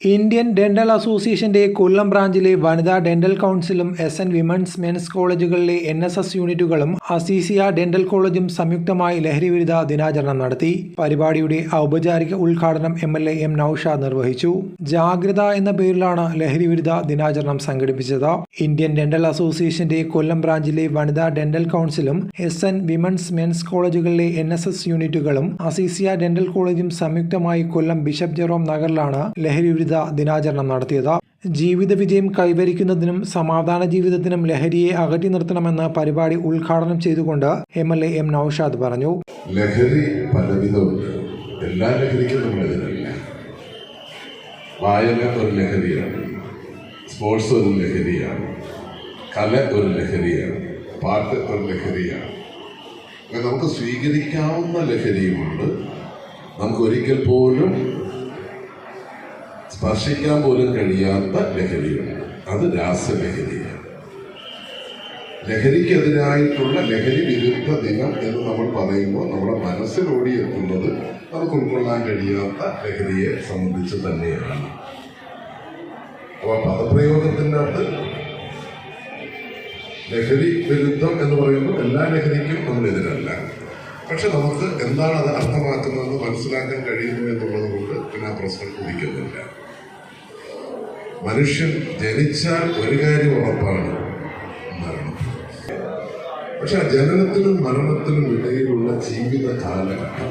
Indian dental അസോസിയേഷന്റെ കൊല്ലം ബ്രാഞ്ചിലെ വനിതാ dental കൗൺസിലും എസ് എൻ വിമൻസ് മെൻസ് കോളേജുകളിലെ എൻ എസ് എസ് യൂണിറ്റുകളും അസീസിയ ഡെന്റൽ കോളേജും സംയുക്തമായി ലഹരി വിരുദ്ധ ദിനാചരണം നടത്തി. പരിപാടിയുടെ ഔപചാരിക ഉദ്ഘാടനം M L A M Noushad നിർവഹിച്ചു. ജാഗ്രത എന്ന പേരിലാണ് ലഹരിവിരുദ്ധ ദിനാചരണം സംഘടിപ്പിച്ചത്. ഇന്ത്യൻ ഡെന്റൽ അസോസിയേഷന്റെ കൊല്ലം ബ്രാഞ്ചിലെ വനിതാ ഡെന്റൽ കൗൺസിലും എസ് എൻ വിമൻസ് മെൻസ് കോളേജുകളിലെ എൻ എസ് എസ് യൂണിറ്റുകളും അസീസിയ ഡെന്റൽ കോളേജും സംയുക്തമായി കൊല്ലം ബിഷപ്പ് ജെറോം നഗറിലാണ് ലഹരിവിരുദ്ധ ദിനാചരണം നടത്തിയത്. ജീവിത വിജയം കൈവരിക്കുന്നതിനും സമാധാന ജീവിതത്തിനും ലഹരിയെ അകറ്റി നിർത്തണമെന്ന് പരിപാടി ഉദ്ഘാടനം ചെയ്തുകൊണ്ട് M L A M Noushad പറഞ്ഞു. ലഹരി എല്ലാ സ്പോർട്സ് ഒരു കല ഒരു ഒരു നമുക്ക് സ്വീകരിക്കാവുന്ന ലഹരിയുമുണ്ട്. നമുക്ക് ഒരിക്കൽ പോലും സ്പർശിക്കാൻ പോലും കഴിയാത്ത ലഹരിയുണ്ട്. അത് രാസലഹരിയാണ്. ലഹരിക്കെതിരായിട്ടുള്ള ലഹരി വിരുദ്ധ ദിനം എന്ന് നമ്മൾ പറയുമ്പോൾ നമ്മുടെ മനസ്സിൽ ഓടിയെത്തുന്നത് നമുക്ക് ഉൾക്കൊള്ളാൻ കഴിയാത്ത ലഹരിയെ സംബന്ധിച്ച് തന്നെയാണ്. അപ്പൊ പദപ്രയോഗത്തിന്റെ അകത്ത് ലഹരി വിരുദ്ധം എന്ന് പറയുമ്പോൾ എല്ലാ ലഹരിക്കും നമ്മൾ എതിരല്ല പക്ഷെ നമുക്ക് എന്താണ് അത് അർത്ഥമാക്കുന്നതെന്ന് മനസ്സിലാക്കാൻ കഴിയുന്നു എന്നുള്ളത് കൊണ്ട് പിന്നെ ആ പ്രശ്നം കുതിക്കുന്നില്ല മനുഷ്യൻ ജനിച്ചാൽ ഒരു കാര്യം ഉറപ്പാണ് മരണം. പക്ഷെ ആ ജനനത്തിനും മരണത്തിനും ഇടയിലുള്ള ജീവിത കാലഘട്ടം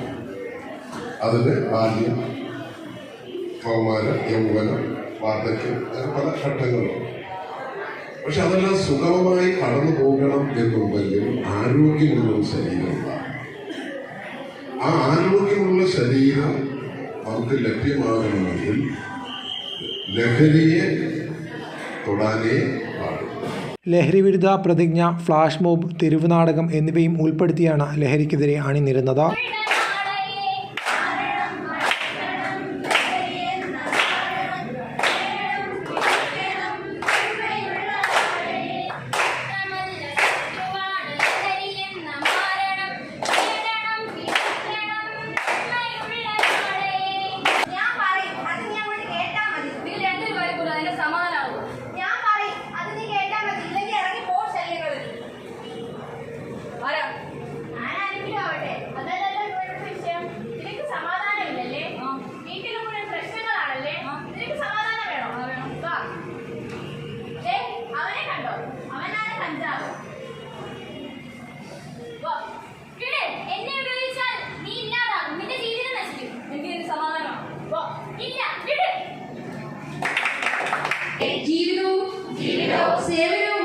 അതിന് ബാല്യം കൗമാരം യൗവനം വാർദ്ധക്യം അങ്ങനെ പല ഘട്ടങ്ങളുണ്ട് പക്ഷെ അതെല്ലാം സുഗമമായി കടന്നു പോകണം എന്നുണ്ടെങ്കിൽ ആരോഗ്യമുള്ള ശരീരമാണ് ആ ആരോഗ്യമുള്ള ശരീരം നമുക്ക് ലഭ്യമാകണമെങ്കിൽ ലഹരിയെ തൊടാനേ ലഹരി വിരുദ്ധ പ്രതിജ്ഞ ഫ്ലാഷ് മോബ് തെരുവ് നാടകം എന്നിവയും ഉൾപ്പെടുത്തിയാണ് ലഹരിക്കെതിരെ അണിനിരുന്നത്. equívoco, zero.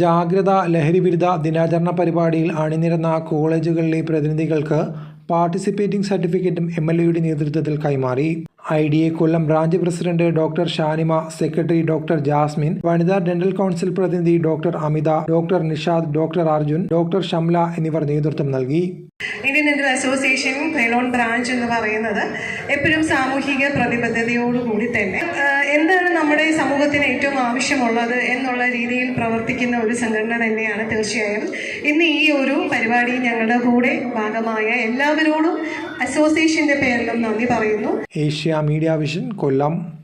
ജാഗ്രത ലഹരിവിരുദ്ധ ദിനാചരണ പരിപാടിയിൽ അണിനിരന്ന കോളേജുകളിലെ പ്രതിനിധികൾക്ക് പാർട്ടിസിപ്പേറ്റിംഗ് സർട്ടിഫിക്കറ്റും എം എൽ എയുടെ നേതൃത്വത്തിൽ കൈമാറി. I D A Kollam branch president doctor Shanima secretary doctor Jasmine വനിതാ ഡെന്റൽ കൗൺസിൽ പ്രതിനിധി doctor Amitha doctor Nishad doctor Arjun doctor Shamla എന്നിവർ നേതൃത്വം നൽകി. ഇന്ത്യൻ ഡെന്റൽ അസോസിയേഷൻ ബ്രാഞ്ച് എന്ന് പറയുന്നത് എപ്പോഴും സാമൂഹിക പ്രതിബദ്ധതയോടുകൂടി തന്നെ. എന്താണ് നമ്മുടെ ഈ സമൂഹത്തിന് ഏറ്റവും ആവശ്യമുള്ളത് എന്നുള്ള രീതിയിൽ പ്രവർത്തിക്കുന്ന ഒരു സംഘടന തന്നെയാണ് തീർച്ചയായും. ഇന്ന് ഈ ഒരു പരിപാടി ഞങ്ങളുടെ കൂടെ ഭാഗമായ എല്ലാവരോടും അസോസിയേഷന്റെ പേരിലും നന്ദി പറയുന്നു. Asia Media Vision Kollam.